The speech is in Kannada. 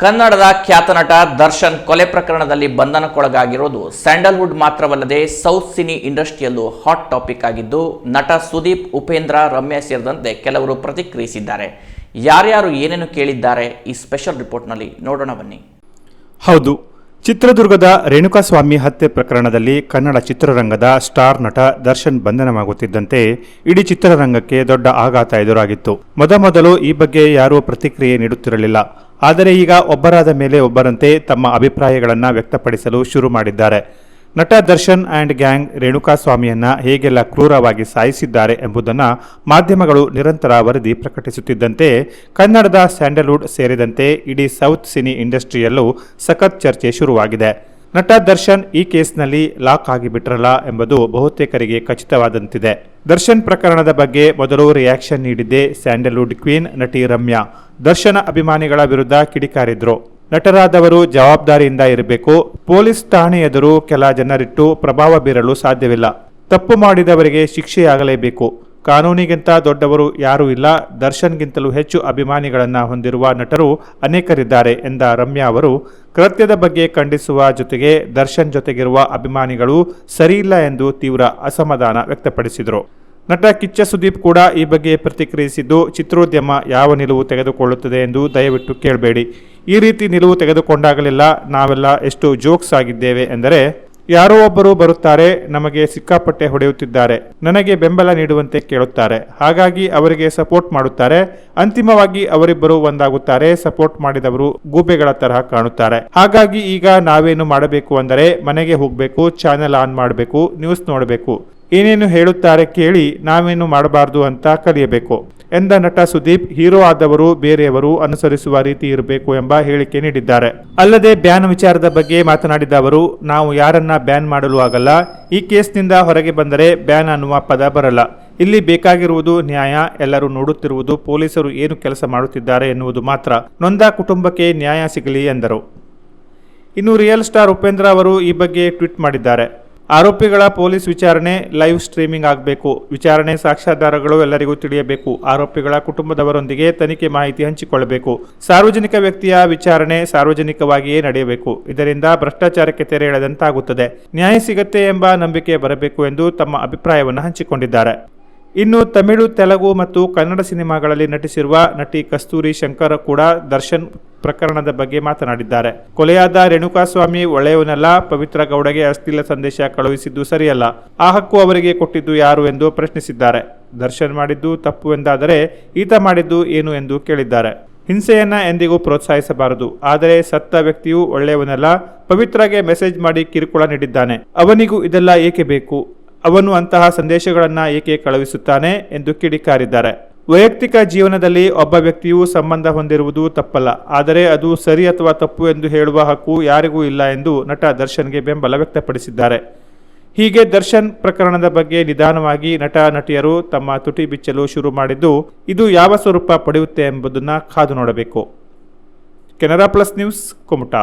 ಕನ್ನಡದ ಖ್ಯಾತ ನಟ ದರ್ಶನ್ ಕೊಲೆ ಪ್ರಕರಣದಲ್ಲಿ ಬಂಧನಕ್ಕೊಳಗಾಗಿರೋದು ಸ್ಯಾಂಡಲ್ವುಡ್ ಮಾತ್ರವಲ್ಲದೆ ಸೌತ್ ಸಿನಿ ಇಂಡಸ್ಟ್ರಿಯಲ್ಲೂ ಹಾಟ್ ಟಾಪಿಕ್ ಆಗಿದ್ದು, ನಟ ಸುದೀಪ್, ಉಪೇಂದ್ರ, ರಮ್ಯಾ ಸೇರಿದಂತೆ ಕೆಲವರು ಪ್ರತಿಕ್ರಿಯಿಸಿದ್ದಾರೆ. ಯಾರ್ಯಾರು ಏನೇನು ಕೇಳಿದ್ದಾರೆ ಈ ಸ್ಪೆಷಲ್ ರಿಪೋರ್ಟ್ನಲ್ಲಿ ನೋಡೋಣ ಬನ್ನಿ. ಹೌದು, ಚಿತ್ರದುರ್ಗದ ರೇಣುಕಾಸ್ವಾಮಿ ಹತ್ಯೆ ಪ್ರಕರಣದಲ್ಲಿ ಕನ್ನಡ ಚಿತ್ರರಂಗದ ಸ್ಟಾರ್ ನಟ ದರ್ಶನ್ ಬಂಧನವಾಗುತ್ತಿದ್ದಂತೆ ಇಡೀ ಚಿತ್ರರಂಗಕ್ಕೆ ದೊಡ್ಡ ಆಘಾತ ಎದುರಾಗಿತ್ತು. ಮೊದಮೊದಲು ಈ ಬಗ್ಗೆ ಯಾರೂ ಪ್ರತಿಕ್ರಿಯೆ ನೀಡುತ್ತಿರಲಿಲ್ಲ. ಆದರೆ ಈಗ ಒಬ್ಬರಾದ ಮೇಲೆ ಒಬ್ಬರಂತೆ ತಮ್ಮ ಅಭಿಪ್ರಾಯಗಳನ್ನು ವ್ಯಕ್ತಪಡಿಸಲು ಶುರು ಮಾಡಿದ್ದಾರೆ. ನಟ ದರ್ಶನ್ ಆ್ಯಂಡ್ ಗ್ಯಾಂಗ್ ರೇಣುಕಾ ಸ್ವಾಮಿಯನ್ನು ಹೇಗೆಲ್ಲ ಕ್ರೂರವಾಗಿ ಸಾಯಿಸಿದ್ದಾರೆ ಎಂಬುದನ್ನು ಮಾಧ್ಯಮಗಳು ನಿರಂತರ ವರದಿ ಪ್ರಕಟಿಸುತ್ತಿದ್ದಂತೆ, ಕನ್ನಡದ ಸ್ಯಾಂಡಲ್ವುಡ್ ಸೇರಿದಂತೆ ಇಡೀ ಸೌತ್ ಸಿನಿ ಇಂಡಸ್ಟ್ರಿಯಲ್ಲೂ ಸಖತ್ ಚರ್ಚೆ ಶುರುವಾಗಿದೆ. ನಟ ದರ್ಶನ್ ಈ ಕೇಸ್ನಲ್ಲಿ ಲಾಕ್ ಆಗಿಬಿಟ್ರಲ್ಲ ಎಂಬುದು ಬಹುತೇಕರಿಗೆ ಖಚಿತವಾದಂತಿದೆ. ದರ್ಶನ್ ಪ್ರಕರಣದ ಬಗ್ಗೆ ಮೊದಲು ರಿಯಾಕ್ಷನ್ ನೀಡಿದ್ದೆ ಸ್ಯಾಂಡಲ್ವುಡ್ ಕ್ವೀನ್ ನಟಿ ರಮ್ಯಾ. ದರ್ಶನ ಅಭಿಮಾನಿಗಳ ವಿರುದ್ಧ ಕಿಡಿಕಾರಿದ್ರು. ನಟರಾದವರು ಜವಾಬ್ದಾರಿಯಿಂದ ಇರಬೇಕು. ಪೊಲೀಸ್ ಠಾಣೆ ಎದುರು ಕೆಲ ಜನರಿಟ್ಟು ಪ್ರಭಾವ ಬೀರಲು ಸಾಧ್ಯವಿಲ್ಲ. ತಪ್ಪು ಮಾಡಿದವರಿಗೆ ಶಿಕ್ಷೆಯಾಗಲೇಬೇಕು. ಕಾನೂನಿಗಿಂತ ದೊಡ್ಡವರು ಯಾರೂ ಇಲ್ಲ. ದರ್ಶನ್ಗಿಂತಲೂ ಹೆಚ್ಚು ಅಭಿಮಾನಿಗಳನ್ನು ಹೊಂದಿರುವ ನಟರು ಅನೇಕರಿದ್ದಾರೆ ಎಂದ ರಮ್ಯಾ ಅವರು. ಕೃತ್ಯದ ಬಗ್ಗೆ ಖಂಡಿಸುವ ಜೊತೆಗೆ ದರ್ಶನ್ ಜೊತೆಗಿರುವ ಅಭಿಮಾನಿಗಳು ಸರಿಯಿಲ್ಲ ಎಂದು ತೀವ್ರ ಅಸಮಾಧಾನ ವ್ಯಕ್ತಪಡಿಸಿದರು. ನಟ ಕಿಚ್ಚ ಸುದೀಪ್ ಕೂಡ ಈ ಬಗ್ಗೆ ಪ್ರತಿಕ್ರಿಯಿಸಿದ್ದು, ಚಿತ್ರೋದ್ಯಮ ಯಾವ ನಿಲುವು ತೆಗೆದುಕೊಳ್ಳುತ್ತದೆ ಎಂದು ದಯವಿಟ್ಟು ಕೇಳಬೇಡಿ. ಈ ರೀತಿ ನಿಲುವು ತೆಗೆದುಕೊಂಡಾಗಲೆಲ್ಲ. ನಾವೆಲ್ಲ ಎಷ್ಟು ಜೋಕ್ಸ್ ಆಗಿದ್ದೇವೆ ಎಂದರೆ ಯಾರೋ ಒಬ್ಬರು ಬರುತ್ತಾರೆ, ನಮಗೆ ಸಿಕ್ಕಾಪಟ್ಟೆ ಹೊಡೆಯುತ್ತಿದ್ದಾರೆ, ನನಗೆ ಬೆಂಬಲ ನೀಡುವಂತೆ ಕೇಳುತ್ತಾರೆ. ಹಾಗಾಗಿ ಅವರಿಗೆ ಸಪೋರ್ಟ್ ಮಾಡುತ್ತಾರೆ, ಅಂತಿಮವಾಗಿ ಅವರಿಬ್ಬರು ಒಂದಾಗುತ್ತಾರೆ, ಸಪೋರ್ಟ್ ಮಾಡಿದವರು ಗೂಬೆಗಳ ತರಹ ಕಾಣುತ್ತಾರೆ. ಹಾಗಾಗಿ ಈಗ ನಾವೇನು ಮಾಡಬೇಕು ಅಂದರೆ, ಮನೆಗೆ ಹೋಗಬೇಕು, ಚಾನೆಲ್ ಆನ್ ಮಾಡಬೇಕು, ನ್ಯೂಸ್ ನೋಡಬೇಕು. ಏನೇನು ಹೇಳುತ್ತಾರೆ ಕೇಳಿ ನಾವೇನು ಮಾಡಬಾರ್ದು ಅಂತ ಕಲಿಯಬೇಕು. ಎಂದ ನಟ ಸುದೀಪ್ ಹೀರೋ ಆದವರು ಬೇರೆಯವರು ಅನುಸರಿಸುವ ರೀತಿ ಇರಬೇಕು ಎಂಬ ಹೇಳಿಕೆ ನೀಡಿದ್ದಾರೆ. ಅಲ್ಲದೆ ಬ್ಯಾನ್ ವಿಚಾರದ ಬಗ್ಗೆ ಮಾತನಾಡಿದ ಅವರು, ನಾವು ಯಾರನ್ನ ಬ್ಯಾನ್ ಮಾಡಲು ಆಗಲ್ಲ, ಈ ಕೇಸ್ನಿಂದ ಹೊರಗೆ ಬಂದರೆ ಬ್ಯಾನ್ ಅನ್ನುವ ಪದ ಬರಲ್ಲ. ಇಲ್ಲಿ ಬೇಕಾಗಿರುವುದು ನ್ಯಾಯ, ಎಲ್ಲರೂ ನೋಡುತ್ತಿರುವುದು ಪೊಲೀಸರು ಏನು ಕೆಲಸ ಮಾಡುತ್ತಿದ್ದಾರೆ ಎನ್ನುವುದು ಮಾತ್ರ. ನೊಂದ ಕುಟುಂಬಕ್ಕೆ ನ್ಯಾಯ ಸಿಗಲಿ ಎಂದರು. ಇನ್ನು ರಿಯಲ್ ಸ್ಟಾರ್ ಉಪೇಂದ್ರ ಅವರು ಈ ಬಗ್ಗೆ ಟ್ವೀಟ್ ಮಾಡಿದ್ದಾರೆ. ಆರೋಪಿಗಳ ಪೊಲೀಸ್ ವಿಚಾರಣೆ ಲೈವ್ ಸ್ಟ್ರೀಮಿಂಗ್ ಆಗಬೇಕು. ವಿಚಾರಣೆ ಸಾಕ್ಷ್ಯಾಧಾರಗಳು ಎಲ್ಲರಿಗೂ ತಿಳಿಯಬೇಕು. ಆರೋಪಿಗಳ ಕುಟುಂಬದವರೊಂದಿಗೆ ತನಿಖೆ ಮಾಹಿತಿ ಹಂಚಿಕೊಳ್ಳಬೇಕು. ಸಾರ್ವಜನಿಕ ವ್ಯಕ್ತಿಯ ವಿಚಾರಣೆ ಸಾರ್ವಜನಿಕವಾಗಿಯೇ ನಡೆಯಬೇಕು. ಇದರಿಂದ ಭ್ರಷ್ಟಾಚಾರಕ್ಕೆ ತೆರೆ ಎಳೆದಂತಾಗುತ್ತದೆ. ನ್ಯಾಯ ಸಿಗತ್ತೆ ಎಂಬ ನಂಬಿಕೆ ಬರಬೇಕು ಎಂದು ತಮ್ಮ ಅಭಿಪ್ರಾಯವನ್ನು ಹಂಚಿಕೊಂಡಿದ್ದಾರೆ. ಇನ್ನು ತಮಿಳು, ತೆಲುಗು ಮತ್ತು ಕನ್ನಡ ಸಿನಿಮಾಗಳಲ್ಲಿ ನಟಿಸಿರುವ ನಟಿ ಕಸ್ತೂರಿ ಶಂಕರ್ ಕೂಡ ದರ್ಶನ್ ಪ್ರಕರಣದ ಬಗ್ಗೆ ಮಾತನಾಡಿದ್ದಾರೆ. ಕೊಲೆಯಾದ ರೇಣುಕಾಸ್ವಾಮಿ ಒಳ್ಳೆಯವನಲ್ಲ, ಪವಿತ್ರ ಗೌಡಗೆ ಅಶ್ಲೀಲ ಸಂದೇಶ ಕಳುಹಿಸಿದ್ದು ಸರಿಯಲ್ಲ. ಆ ಹಕ್ಕು ಅವರಿಗೆ ಕೊಟ್ಟಿದ್ದು ಯಾರು ಎಂದು ಪ್ರಶ್ನಿಸಿದ್ದಾರೆ. ದರ್ಶನ್ ಮಾಡಿದ್ದು ತಪ್ಪು ಎಂದಾದರೆ ಈತ ಮಾಡಿದ್ದು ಏನು ಎಂದು ಕೇಳಿದ್ದಾರೆ. ಹಿಂಸೆಯನ್ನ ಎಂದಿಗೂ ಪ್ರೋತ್ಸಾಹಿಸಬಾರದು. ಆದರೆ ಸತ್ತ ವ್ಯಕ್ತಿಯು ಒಳ್ಳೆಯವನಲ್ಲ, ಪವಿತ್ರಗೆ ಮೆಸೇಜ್ ಮಾಡಿ ಕಿರುಕುಳ ನೀಡಿದ್ದಾನೆ. ಅವನಿಗೂ ಇದೆಲ್ಲ ಏಕೆ ಬೇಕು? ಅವನು ಅಂತಹ ಸಂದೇಶಗಳನ್ನು ಏಕೆ ಕಳುಹಿಸುತ್ತಾನೆ ಎಂದು ಕಿಡಿಕಾರಿದ್ದಾರೆ. ವೈಯಕ್ತಿಕ ಜೀವನದಲ್ಲಿ ಒಬ್ಬ ವ್ಯಕ್ತಿಯು ಸಂಬಂಧ ಹೊಂದಿರುವುದು ತಪ್ಪಲ್ಲ, ಆದರೆ ಅದು ಸರಿ ಅಥವಾ ತಪ್ಪು ಎಂದು ಹೇಳುವ ಹಕ್ಕು ಯಾರಿಗೂ ಇಲ್ಲ ಎಂದು ನಟ ದರ್ಶನ್ಗೆ ಬೆಂಬಲ ವ್ಯಕ್ತಪಡಿಸಿದ್ದಾರೆ. ಹೀಗೆ ದರ್ಶನ್ ಪ್ರಕರಣದ ಬಗ್ಗೆ ನಿಧಾನವಾಗಿ ನಟ, ನಟಿಯರು ತಮ್ಮ ತುಟಿ ಬಿಚ್ಚಲು ಶುರು ಮಾಡಿದ್ದು, ಇದು ಯಾವ ಸ್ವರೂಪ ಪಡೆಯುತ್ತೆ ಎಂಬುದನ್ನು ಕಾದು ನೋಡಬೇಕು. Canara plus news Kumta.